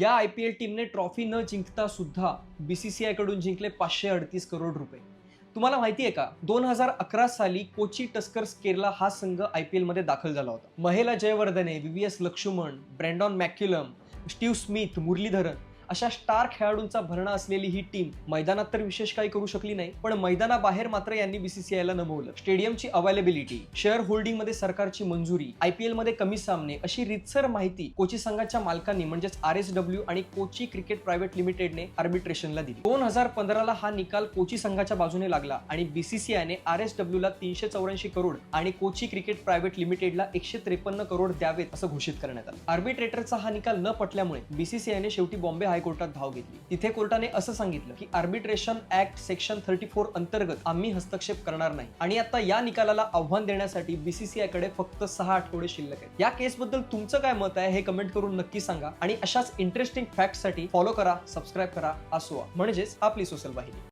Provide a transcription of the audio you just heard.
या I P L टीमने trophy न जिंकता सुद्धा सी आयकडून जिंकले पाचशे अडतीस करोड रुपये. तुम्हाला माहिती आहे का? दोन हजार अकरा साली कोची टस्कर्स केरला हा संघ आय पी एलमध्ये दाखल झाला होता. महिला Jayawardene V S Laxman Brendon McCullum Steve Smith Muralitharan अशा स्टार खेळाडूंचा भरणा असलेली ही टीम मैदानात तर विशेष काही करू शकली नाही पण मैदानाबाहेर मात्र यांनी बीसीसीआयला नमवलं. स्टेडियमची अवेलेबिलिटी शेअर होल्डिंगमध्ये सरकारची मंजुरी आयपीएलमध्ये कमी सामने अशी रितसर माहिती कोची संघाच्या मालकांनी म्हणजेच आर एस डब्ल्यू आणि कोची क्रिकेट प्रायव्हेट लिमिटेडने आर्बिट्रेशनला दिली. दोन हजार पंधराला हा निकाल कोची संघाच्या बाजूने लागला आणि बीसीसीआयने आर एस डब्ल्यू ला तीनशे चौऱ्याऐंशी करोड आणि कोची क्रिकेट प्रायव्हेट लिमिटेडला एकशे त्रेपन्न करोड द्यावेत असं घोषित करण्यात आलं. आर्बिट्रेटरचा हा निकाल न पटल्यामुळे बीसीसीआयने शेवटी बॉम्बे हायकोर्टात धाव घेतली. तिथे कोर्टाने असं सांगितलं की arbitration act section thirty four अंतर्गत आम्ही हस्तक्षेप करणार नाही. आणि आता या निकालाला आव्हान देण्यासाठी बीसीसीआयकडे फक्त सहा आठवडे शिल्लक आहेत. या केसबद्दल तुमचं काय मत आहे हे कमेंट करून नक्की सांगा आणि अशाच इंटरेस्टिंग फॅक्टसाठी फॉलो करा सबस्क्राईब करा असो. म्हणजेच आपली सोशल वाहिनी.